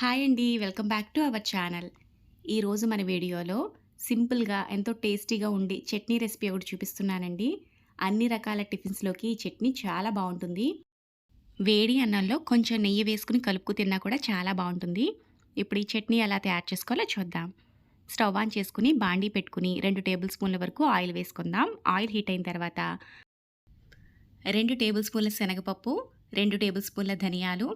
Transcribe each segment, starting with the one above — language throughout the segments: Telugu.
హాయ్ అండి welcome back to our channel. ఈరోజు మన వీడియోలో సింపుల్గా ఎంతో టేస్టీగా ఉండి చట్నీ రెసిపీ ఒకటి చూపిస్తున్నానండి. అన్ని రకాల టిఫిన్స్లోకి ఈ చట్నీ చాలా బాగుంటుంది. వేడి అన్నంలో కొంచెం నెయ్యి వేసుకుని కలుపుకు తిన్నా కూడా చాలా బాగుంటుంది. ఇప్పుడు ఈ చట్నీ ఎలా తయారు చేసుకోవాలో చూద్దాం. స్టవ్ ఆన్ చేసుకుని బాండీ పెట్టుకుని రెండు టేబుల్ స్పూన్ల వరకు ఆయిల్ వేసుకుందాం. ఆయిల్ హీట్ అయిన తర్వాత రెండు టేబుల్ స్పూన్ల శనగపప్పు రెండు టేబుల్ స్పూన్ల ధనియాలు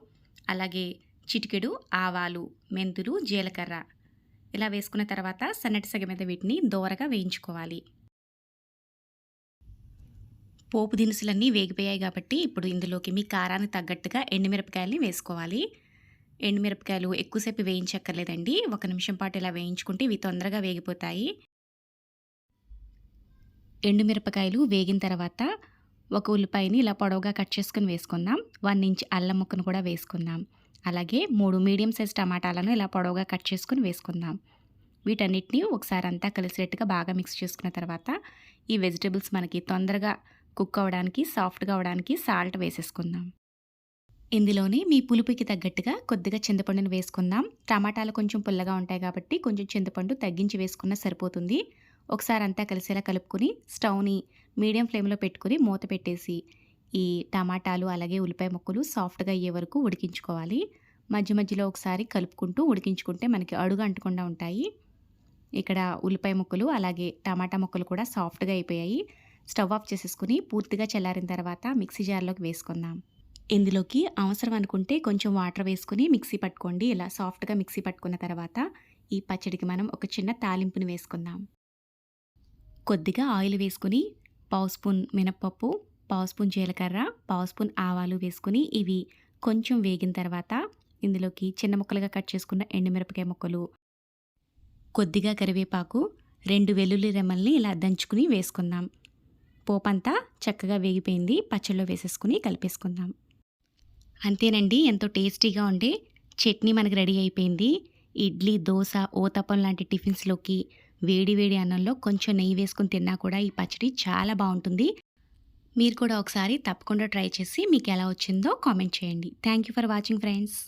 అలాగే చిటికెడు ఆవాలు మెంతులు జీలకర్ర ఇలా వేసుకున్న తర్వాత సన్నటి సగ మీద వీటిని దోరగా వేయించుకోవాలి. పోపు దినుసులన్నీ వేగిపోయాయి కాబట్టి ఇప్పుడు ఇందులోకి మీ కారానికి తగ్గట్టుగా ఎండుమిరపకాయలని వేసుకోవాలి. ఎండుమిరపకాయలు ఎక్కువసేపు వేయించక్కర్లేదండి. ఒక నిమిషం పాటు ఇలా వేయించుకుంటే ఇవి తొందరగా వేగిపోతాయి. ఎండుమిరపకాయలు వేగిన తర్వాత ఒక ఉల్లిపాయని ఇలా పొడవుగా కట్ చేసుకుని వేసుకుందాం. వన్ ఇంచ్ అల్లం ముక్కను కూడా వేసుకుందాం. అలాగే మూడు మీడియం సైజ్ టమాటాలను ఇలా పొడవుగా కట్ చేసుకుని వేసుకుందాం. వీటన్నిటిని ఒకసారి అంతా కలిసేట్టుగా బాగా మిక్స్ చేసుకున్న తర్వాత ఈ వెజిటేబుల్స్ మనకి తొందరగా కుక్ అవ్వడానికి సాఫ్ట్గా అవ్వడానికి సాల్ట్ వేసేసుకుందాం. ఇందులోనే మీ పులుపుకి తగ్గట్టుగా కొద్దిగా చింతపండును వేసుకుందాం. టమాటాలు కొంచెం పుల్లగా ఉంటాయి కాబట్టి కొంచెం చింతపండు తగ్గించి వేసుకున్నా సరిపోతుంది. ఒకసారి అంతా కలిసేలా కలుపుకొని స్టవ్ని మీడియం ఫ్లేమ్లో పెట్టుకుని మూత పెట్టేసి ఈ టమాటాలు అలాగే ఉల్లిపాయ ముక్కలు సాఫ్ట్గా అయ్యే వరకు ఉడికించుకోవాలి. మధ్య మధ్యలో ఒకసారి కలుపుకుంటూ ఉడికించుకుంటే మనకి అడుగు అంటకుండా ఉంటాయి. ఇక్కడ ఉల్లిపాయ ముక్కలు అలాగే టమాటా ముక్కలు కూడా సాఫ్ట్గా అయిపోయాయి. స్టవ్ ఆఫ్ చేసేసుకుని పూర్తిగా చల్లారిన తర్వాత మిక్సీ జార్లోకి వేసుకుందాం. ఇందులోకి అవసరం అనుకుంటే కొంచెం వాటర్ వేసుకుని మిక్సీ పట్టుకోండి. ఇలా సాఫ్ట్గా మిక్సీ పట్టుకున్న తర్వాత ఈ పచ్చడికి మనం ఒక చిన్న తాలింపుని వేసుకుందాం. కొద్దిగా ఆయిల్ వేసుకుని పావు స్పూన్ మినప్పప్పు పావు స్పూన్ జీలకర్ర పావు స్పూన్ ఆవాలు వేసుకుని ఇవి కొంచెం వేగిన తర్వాత ఇందులోకి చిన్న ముక్కలుగా కట్ చేసుకున్న ఎండుమిరపకాయ ముక్కలు కొద్దిగా కరివేపాకు రెండు వెల్లుల్లి రెమ్మల్ని ఇలా దంచుకుని వేసుకుందాం. పోపంతా చక్కగా వేగిపోయింది పచ్చళ్ళలో వేసేసుకుని కలిపేసుకుందాం. అంతేనండి ఎంతో టేస్టీగా ఉండే చట్నీ మనకు రెడీ అయిపోయింది. ఇడ్లీ దోశ ఓతప్పం లాంటి టిఫిన్స్లోకి వేడి వేడి అన్నంలో కొంచెం నెయ్యి వేసుకుని తిన్నా కూడా ఈ పచ్చడి చాలా బాగుంటుంది. మీరు కూడా ఒకసారి తప్పకుండా ట్రై చేసి మీకు ఎలా వచ్చిందో కామెంట్ చేయండి. Thank you for watching friends